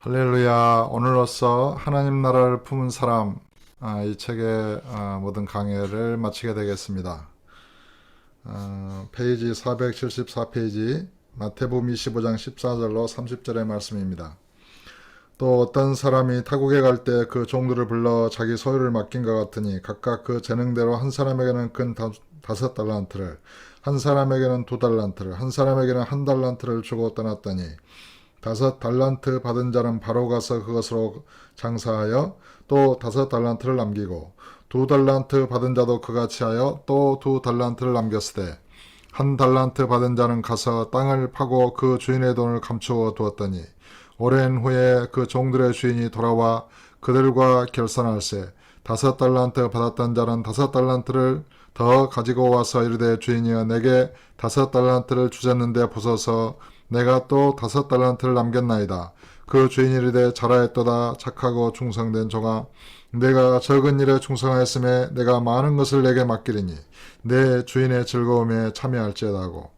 할렐루야. 오늘로써 하나님 나라를 품은 사람 아, 이 책의 아, 모든 강해를 마치게 되겠습니다. 아, 페이지 474페이지 마태복음 25장 14절로 30절의 말씀입니다. 또 어떤 사람이 타국에 갈 때 그 종들을 불러 자기 소유를 맡긴 것 같으니 각각 그 재능대로 한 사람에게는 근 다- 다섯 달란트를 한 사람에게는 두 달란트를 한 사람에게는 한 달란트를 주고 떠났더니 다섯 달란트 받은 자는 바로 가서 그것으로 장사하여 또 다섯 달란트를 남기고 두 달란트 받은 자도 그같이 하여 또 두 달란트를 남겼으되 한 달란트 받은 자는 가서 땅을 파고 그 주인의 돈을 감추어 두었더니 오랜 후에 그 종들의 주인이 돌아와 그들과 결산할세 다섯 달란트 받았던 자는 다섯 달란트를 더 가지고 와서 이르되 주인이여 내게 다섯 달란트를 주셨는데 보소서 내가 또 다섯 달란트를 남겼나이다. 그 주인이 이르되 잘하였도다 착하고 충성된 종아 내가 적은 일에 충성하였음에 내가 많은 것을 내게 맡기리니 내 주인의 즐거움에 참여할지어다 하고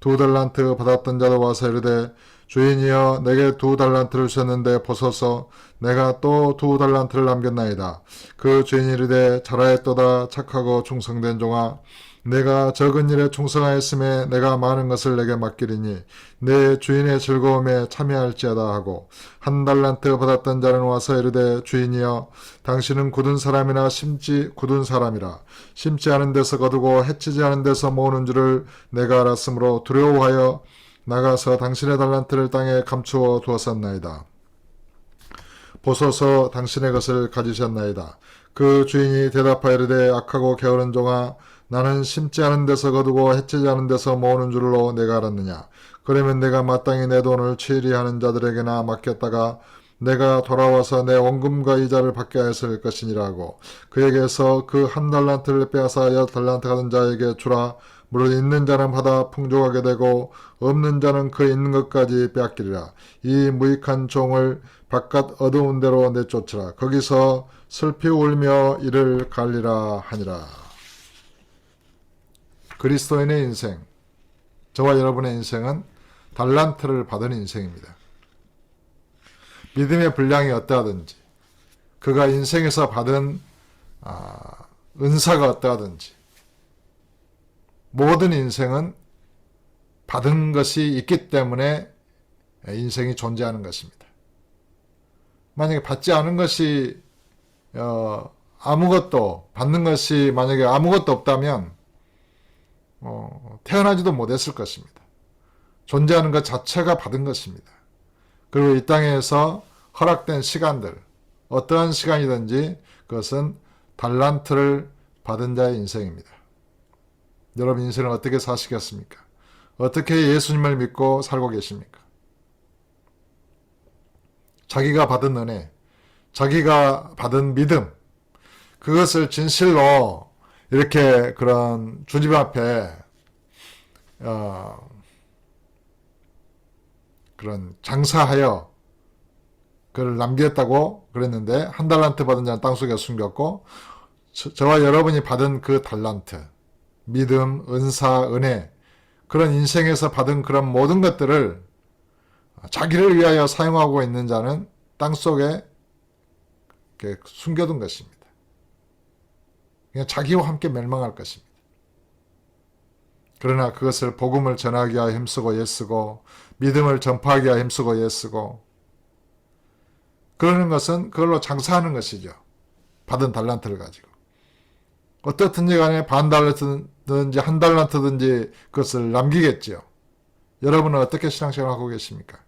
두 달란트 받았던 자도 와서 이르되 주인이여 내게 두 달란트를 주셨는데 보소서 내가 또 두 달란트를 남겼나이다. 그 주인이 이르되 잘하였도다 착하고 충성된 종아 내가 적은 일에 충성하였음에 내가 많은 것을 내게 맡기리니 내 주인의 즐거움에 참여할지어다 하고 한 달란트 받았던 자는 와서 이르되 주인이여 당신은 굳은 사람이나 심지 굳은 사람이라 심지 않은 데서 거두고 해치지 않은 데서 모으는 줄을 내가 알았으므로 두려워하여 나가서 당신의 달란트를 땅에 감추어 두었었나이다. 보소서 당신의 것을 가지셨나이다. 그 주인이 대답하여 이르되 악하고 게으른 종아 나는 심지 않은 데서 거두고 해치지 않은 데서 모으는 줄로 내가 알았느냐. 그러면 내가 마땅히 내 돈을 취리 하는 자들에게나 맡겼다가 내가 돌아와서 내 원금과 이자를 받게 하였을 것이니라고 그에게서 그 한 달란트를 빼앗아 여 달란트 가는 자에게 주라 물론 있는 자는 받아 풍족하게 되고 없는 자는 그 있는 것까지 빼앗기리라. 이 무익한 종을 바깥 어두운 데로 내쫓으라. 거기서 슬피 울며 이를 갈리라 하니라. 그리스도인의 인생. 저와 여러분의 인생은 달란트를 받은 인생입니다. 믿음의 분량이 어떠하든지 그가 인생에서 받은 아, 은사가 어떠하든지 모든 인생은 받은 것이 있기 때문에 인생이 존재하는 것입니다. 만약에 받지 않은 것이 어, 아무것도 받는 것이 만약에 아무것도 없다면 어, 태어나지도 못했을 것입니다. 존재하는 것 자체가 받은 것입니다. 그리고 이 땅에서 허락된 시간들, 어떠한 시간이든지 그것은 달란트를 받은 자의 인생입니다. 여러분 인생을 어떻게 사시겠습니까? 어떻게 예수님을 믿고 살고 계십니까? 자기가 받은 은혜, 자기가 받은 믿음, 그것을 진실로 이렇게 그런 주님 앞에 어, 그런 장사하여 그를 남겼다고 그랬는데 한 달란트 받은 자는 땅속에 숨겼고 저, 저와 여러분이 받은 그 달란트 믿음, 은사, 은혜 그런 인생에서 받은 그런 모든 것들을 자기를 위하여 사용하고 있는 자는 땅 속에 이렇게 숨겨둔 것입니다. 그냥 자기와 함께 멸망할 것입니다. 그러나 그것을 복음을 전하기 위하여 힘쓰고 애쓰고 믿음을 전파하기 위하여 힘쓰고 애쓰고 그러는 것은 그걸로 장사하는 것이죠. 받은 달란트를 가지고. 어떻든지 간에 반 달란트든지 한 달란트든지 그것을 남기겠지요. 여러분은 어떻게 신앙생활 하고 계십니까?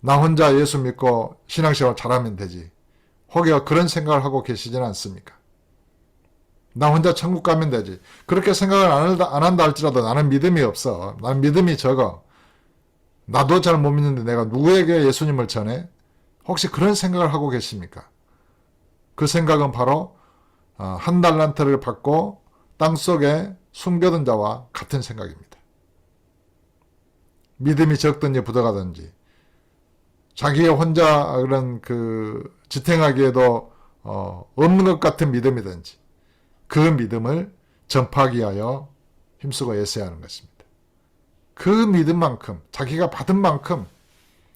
나 혼자 예수 믿고 신앙생활 잘하면 되지. 혹여 그런 생각을 하고 계시지는 않습니까? 나 혼자 천국 가면 되지. 그렇게 생각을 안 한다 할지라도 나는 믿음이 없어. 나는 믿음이 적어. 나도 잘 못 믿는데 내가 누구에게 예수님을 전해? 혹시 그런 생각을 하고 계십니까? 그 생각은 바로 어, 한 달란트를 받고 땅속에 숨겨둔 자와 같은 생각입니다. 믿음이 적든지 부족하든지 자기의 혼자 그런 그 지탱하기에도 어, 없는 것 같은 믿음이든지 그 믿음을 전파하기 위하여 힘쓰고 애써야 하는 것입니다. 그 믿음만큼 자기가 받은 만큼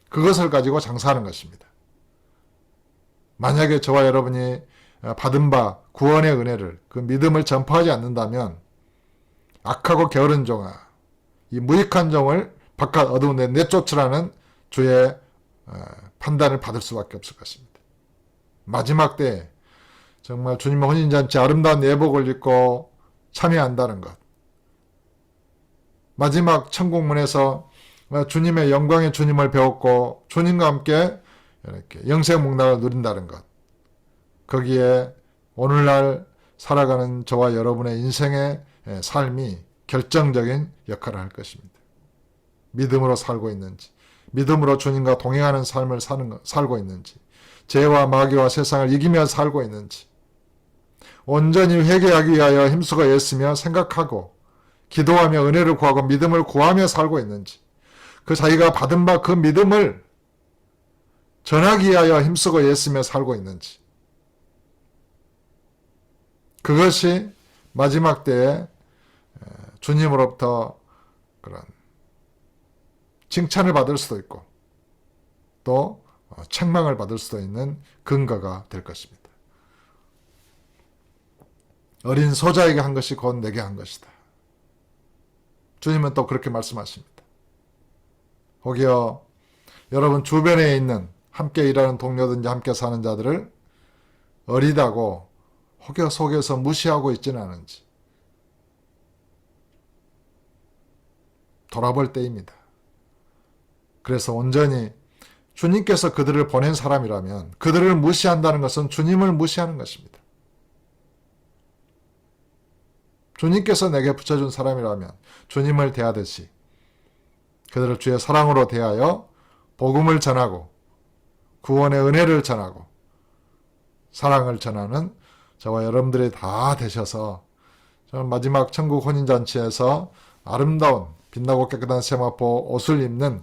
그것을 가지고 장사하는 것입니다. 만약에 저와 여러분이 받은 바 구원의 은혜를 그 믿음을 전파하지 않는다면 악하고 게으른 종아 이 무익한 종을 바깥 어두운 데 내쫓으라는 주의 어, 판단을 받을 수밖에 없을 것입니다. 마지막 때 정말 주님의 혼인잔치 아름다운 예복을 입고 참여한다는 것. 마지막 천국문에서 주님의 영광의 주님을 배웠고 주님과 함께 이렇게 영생 목락을 누린다는 것. 거기에 오늘날 살아가는 저와 여러분의 인생의 삶이 결정적인 역할을 할 것입니다. 믿음으로 살고 있는지, 믿음으로 주님과 동행하는 삶을 사는, 것- 살고 있는지, 죄와 마귀와 세상을 이기며 살고 있는지, 온전히 회개하기 위하여 힘쓰고 애쓰며 생각하고, 기도하며 은혜를 구하고 믿음을 구하며 살고 있는지, 그 자기가 받은 바 그 믿음을 전하기 위하여 힘쓰고 애쓰며 살고 있는지, 그것이 마지막 때에 주님으로부터 그런 칭찬을 받을 수도 있고 또 어, 책망을 받을 수도 있는 근거가 될 것입니다. 어린 소자에게 한 것이 곧 내게 한 것이다. 주님은 또 그렇게 말씀하십니다. 혹여 여러분 주변에 있는 함께 일하는 동료든지 함께 사는 자들을 어리다고 혹여 속에서 무시하고 있지는 않은지 돌아볼 때입니다. 그래서 온전히 주님께서 그들을 보낸 사람이라면 그들을 무시한다는 것은 주님을 무시하는 것입니다. 주님께서 내게 붙여준 사람이라면 주님을 대하듯이 그들을 주의 사랑으로 대하여 복음을 전하고 구원의 은혜를 전하고 사랑을 전하는 저와 여러분들이 다 되셔서 저는 마지막 천국 혼인잔치에서 아름다운 빛나고 깨끗한 세마포 옷을 입는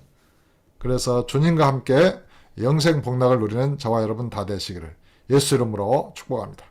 그래서 주님과 함께 영생 복락을 누리는 저와 여러분 다 되시기를 예수 이름으로 축복합니다.